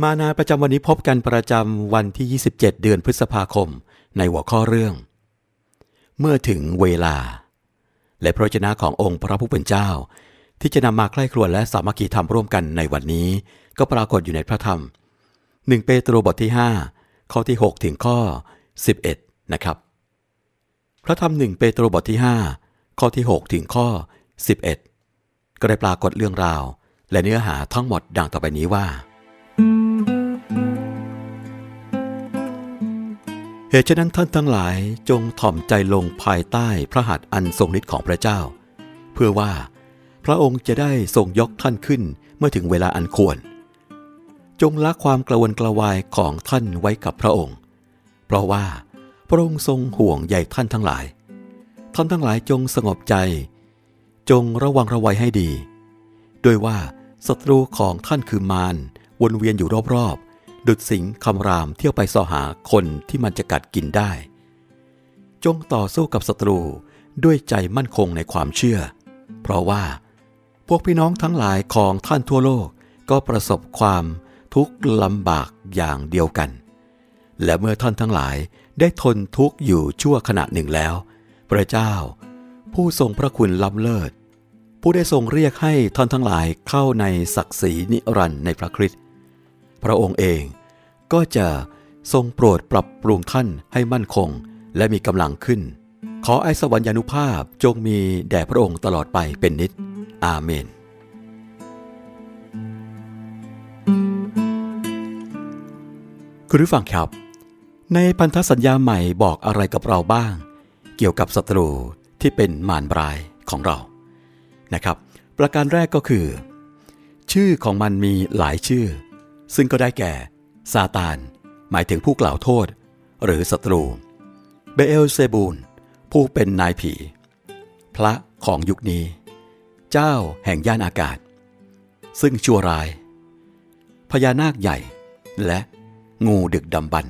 มานาประจำวันนี้พบกันประจำวันที่ 27 เดือนพฤษภาคม ในหัวข้อเรื่อง เมื่อถึงเวลา และพระวจนะขององค์พระผู้เป็นเจ้า ที่จะนำมาใกล้ครวญและสามัคคีธรรมร่วมกันในวันนี้ ก็ปรากฏอยู่ในพระธรรม 1 เปโตรบทที่ 5 ข้อที่ 6 ถึงข้อ 11 นะครับ พระธรรม 1 เปโตรบทที่ 5 ข้อที่ 6 ถึงข้อ 11 ก็ได้ปรากฏเรื่องราว และเนื้อหาทั้งหมดดังต่อไปนี้ว่า เหตุฉะนั้นท่านทั้งหลายจงถ่อมใจลงภายใต้พระหัตถ์อันทรงฤทธิ์ของพระเจ้า เพื่อว่า พระองค์จะได้ทรงยกท่านขึ้นเมื่อถึงเวลาอันควร จงละความกระวนกระวายของท่านไว้กับพระองค์ เพราะว่าพระองค์ทรงห่วงใยท่านทั้งหลาย ท่านทั้งหลายจงสงบใจ จงระวังระวัยให้ดี ด้วยว่าศัตรูของท่านคือมารวนเวียนอยู่รอบๆ ดุดสิงคำรามเที่ยวไปสอหาคนที่มันจะกัดกินได้ จงต่อสู้กับศัตรูด้วยใจมั่นคงในความเชื่อ เพราะว่า พวกพี่น้องทั้งหลายของท่านทั่วโลกก็ประสบความทุกข์ลำบากอย่างเดียวกัน และเมื่อท่านทั้งหลายได้ทนทุกข์อยู่ชั่วขณะหนึ่งแล้ว พระเจ้า ผู้ทรงพระคุณล้ำเลิศ ผู้ได้ทรงเรียกให้ท่านทั้งหลายเข้าในศักดิ์ศรีนิรันดร์ในพระคริสต์ พระองค์เองก็จะทรงโปรดปรับปรุงท่านให้มั่นคงและมีกำลังขึ้น ขอไอสวรรยานุภาพจงมีแด่พระองค์ตลอดไปเป็นนิจ อาเมน คุณผู้ฟังครับ ในพันธสัญญาใหม่บอกอะไรกับเราบ้าง เกี่ยวกับศัตรูที่เป็นมารบรายของเรา นะครับ ประการแรกก็คือ ชื่อของมันมีหลายชื่อ ซึ่งก็ได้แก่ซาตาน หมายถึงผู้กล่าวโทษ หรือศัตรู เบเอลเซบูล ผู้เป็นนายผี พระของยุคนี้ เจ้าแห่งย่านอากาศ ซึ่งชั่วร้าย พญานาคใหญ่ และงูดึกดำบรร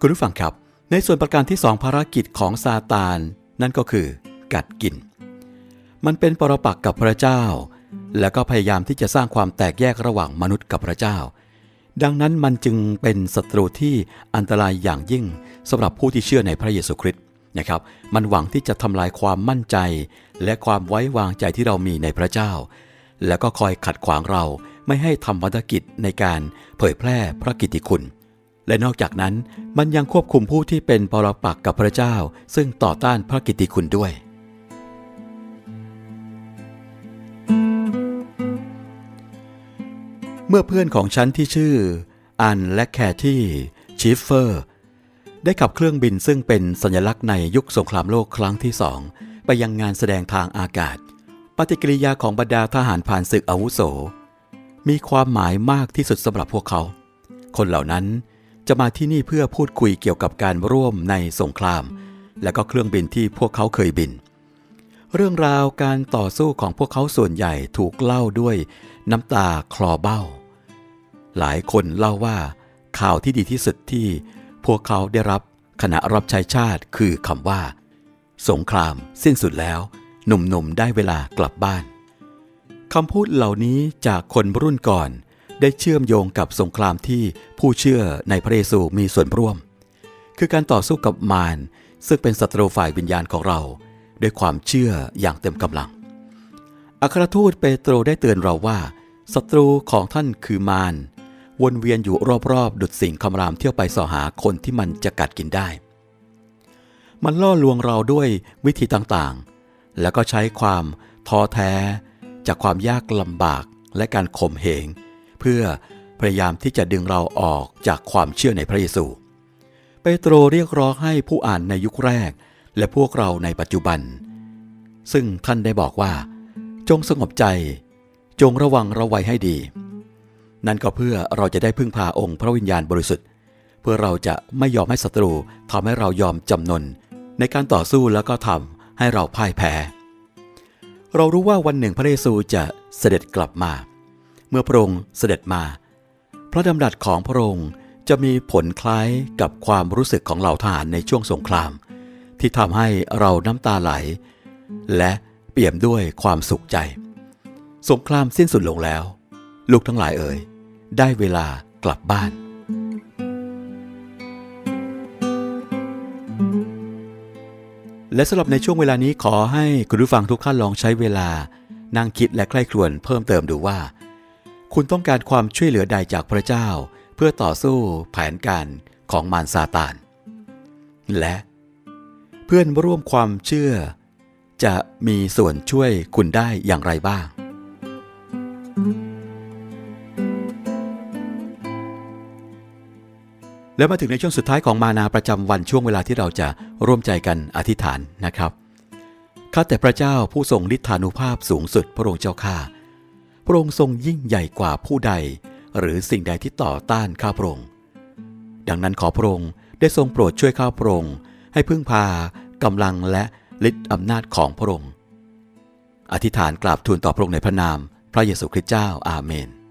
คุณผู้ฟังครับ ในส่วนประการที่สองภารกิจของซาตาน นั่นก็คือ กัดกิน มันเป็นปรปักษ์กับพระเจ้า แล้วก็พยายามที่จะสร้างความแตกแยกระหว่างมนุษย์กับพระเจ้า ดังนั้นมันจึงเป็นศัตรูที่อันตรายอย่างยิ่งสำหรับผู้ที่เชื่อในพระเยซูคริสต์นะครับ มันหวังที่จะทำลายความมั่นใจ และความไว้วางใจที่เรามีในพระเจ้า แล้วก็คอยขัดขวางเราไม่ให้ทำวัตกิจในการเผยแพร่พระกิตติคุณ และนอกจากนั้นมันยังควบคุมผู้ที่เป็นปรปักษ์กับพระเจ้า ซึ่งต่อต้านพระกิตติคุณด้วย เมื่อเพื่อนของฉันที่ชื่อ อันและแคที่ชิฟเฟอร์ ได้ขับเครื่องบินซึ่งเป็นสัญลักษณ์ในยุคสงครามโลกครั้งที่สอง ไปยังงานแสดงทางอากาศ ปฏิกิริยาของบรรดาทหารผ่านศึกอาวุโส มีความหมายมากที่สุดสำหรับพวกเขา คนเหล่านั้นจะมาที่นี่เพื่อพูดคุยเกี่ยวกับการร่วมในสงคราม และก็เครื่องบินที่พวกเขาเคยบิน เรื่องราวการต่อสู้ของพวกเขาส่วนใหญ่ถูกเล่าด้วยน้ำตาคลอเบ้า หลายคนเล่าว่า ข่าวที่ดีที่สุดที่พวกเขาได้รับขณะรับใช้ชาติคือคำว่า สงครามสิ้นสุดแล้ว หนุ่มๆได้เวลากลับบ้านคำพูดเหล่านี้จากคนรุ่นก่อน ได้เชื่อมโยงกับสงครามที่ผู้เชื่อในพระเยซูมีส่วนร่วม คือการต่อสู้กับมารซึ่งเป็นศัตรูฝ่ายวิญญาณของเรา ด้วยความเชื่ออย่างเต็มกำลัง อัครทูตเปโตรได้เตือนเราว่าศัตรูของท่านคือมาร วนเวียนอยู่รอบๆ ดุดสิ่งคำรามเที่ยวไปสอหาคนที่มันจะกัดกินได้ มันล่อลวงเราด้วยวิธีต่างๆ แล้วก็ใช้ความท้อแท้ จากความยากลำบากและการข่มเหง เพื่อพยายามที่จะดึงเราออกจากความเชื่อในพระเยซู เปโตรเรียกร้องให้ผู้อ่านในยุคแรก และพวกเราในปัจจุบัน ซึ่งท่านได้บอกว่า จงสงบใจ จงระวังระวัยให้ดี นั่นก็เพื่อเราจะได้พึ่งพาองค์พระวิญญาณบริสุทธิ์ เพื่อเราจะไม่ยอมให้ศัตรูทำให้เรายอมจำนน ในการต่อสู้แล้วก็ทำให้เราพ่ายแพ้ เรารู้ว่าวันหนึ่งพระเยซูจะเสด็จกลับมา เมื่อพระองค์เสด็จมา พระดำรัสของพระองค์จะมีผลคล้ายกับความรู้สึกของเหล่าทหารในช่วงสงคราม ที่ทำให้เราน้ำตาไหล และเปี่ยมด้วยความสุขใจ สงครามสิ้นสุดลงแล้ว ลูกทั้งหลายเอ่ย ได้เวลากลับบ้าน และสำหรับในช่วงเวลานี้ขอให้คุณผู้ฟังทุกท่านลองใช้เวลา นั่งคิดและใคร่ครวญเพิ่มเติมดูว่า คุณต้องการความช่วยเหลือใดจากพระเจ้า เพื่อต่อสู้แผนการของมารซาตาน และเพื่อนร่วมความเชื่อ จะมีส่วนช่วยคุณได้อย่างไรบ้าง แล้วมาถึงในช่วงสุดท้ายของมานาประจำวันช่วงเวลาที่เราจะร่วมใจกันอธิษฐานนะครับข้าแต่พระเจ้าผู้ทรงฤทธานุภาพสูงสุดพระองค์เจ้าข้าพระองค์ทรงยิ่งใหญ่กว่าผู้ใด หรือสิ่งใดที่ต่อต้านข้าพระองค์ดังนั้นขอพระองค์ได้ทรงโปรดช่วยข้าพระองค์ให้พึ่งพากำลังและฤทธิอำนาจของพระองค์อธิษฐานกราบทูลต่อพระองค์ในพระนาม พระเยซูคริสต์เจ้าอาเมน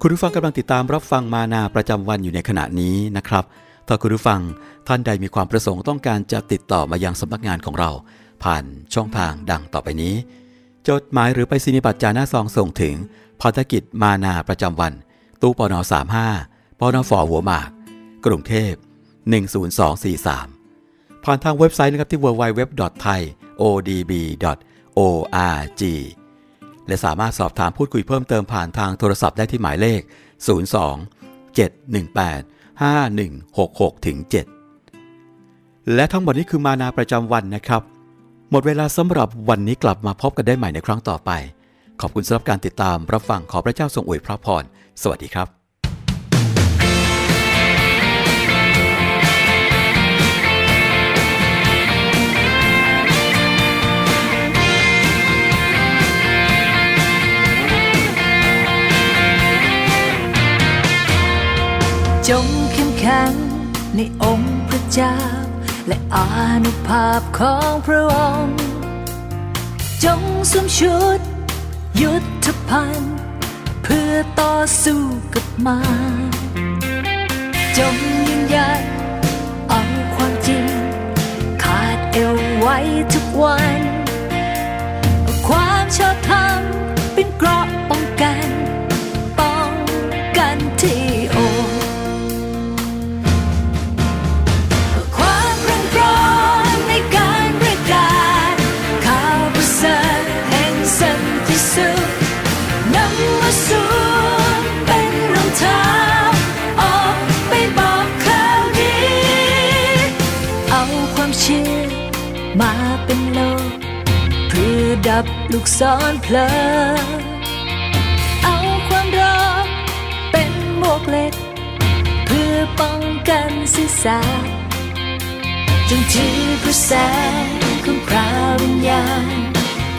คุณผู้ฟังกำลังติดตามรับฟังมานาประจำวันอยู่ในขณะนี้นะครับ ถ้าคุณผู้ฟังท่านใดมีความประสงค์ต้องการจะติดต่อมายังสำนักงานของเรา ผ่านช่องทางดังต่อไปนี้ จดหมายหรือไปสินิบัตจาหน้าซองส่งถึงภารกิจมานาประจำวัน ตู้ปน35ปนฝหัวหมาก กรุงเทพ 10243 ผ่านทางเว็บไซต์นะครับที่ www.thaiodb.org และสามารถสอบถามพูดคุยเพิ่มเติมผ่านทางโทรศัพท์ได้ที่หมายเลข 02 718 5166ถึง7และทั้งหมดนี้คือมานาประจำวันนะครับ หมดเวลาสำหรับวันนี้กลับมาพบกันได้ใหม่ในครั้งต่อไป ขอบคุณสำหรับการติดตามรับฟังขอพระเจ้าทรงอวยพระพร สวัสดีครับ จงเข้มแข็งในองค์พระเจ้า และอานุภาพของพระองค์ จงสวมชุด ยุทธภัณฑ์เพื่อต่อสู้กับมารจงยืนหยัดเอาความจริง ขาดเอวไว้ทุกวัน ความชอบธรรม ความเชื่อมาเป็นโลก เพื่อดับลูกศรเพลิงเอาความร้อนเป็นหมวกเหล็ก เพื่อป้องกันศีรษะจงถือพระแสงของพระวิญญาณ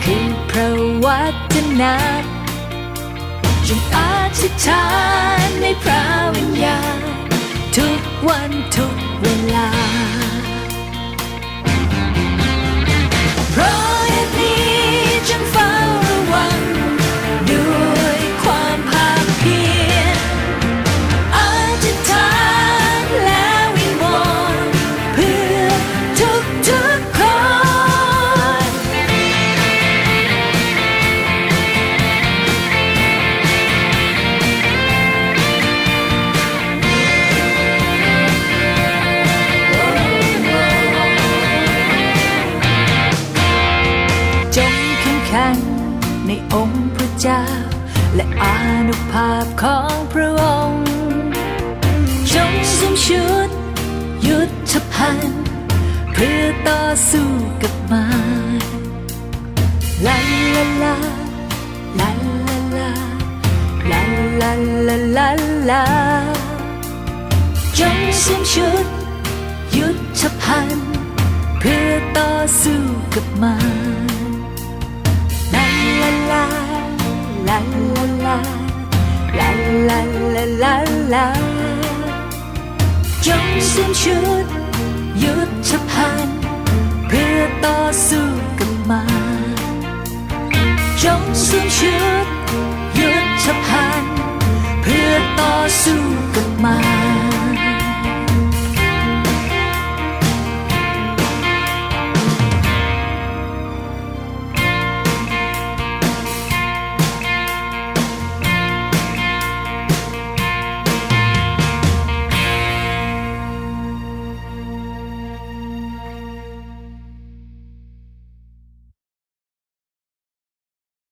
คือพระวจนะจงอธิษฐานในพระวิญญาณทุกวันทุกเวลา นุภาพของพระองค์จงสวมชุดยุทธภัณฑ์เพื่อต่อสู้กับมารลาลาลาลาลาลาลาลาลาลาลาจงสวมชุดยุทธภัณฑ์เพื่อต่อสู้กับมารลาลาลาลาลา ลาลาจงสิ้นชุดยุทธภัณฑ์เพื่อต่อสู้กับมาจงสิ้นชุดยุทธภัณฑ์เพื่อต่อสู้กับมา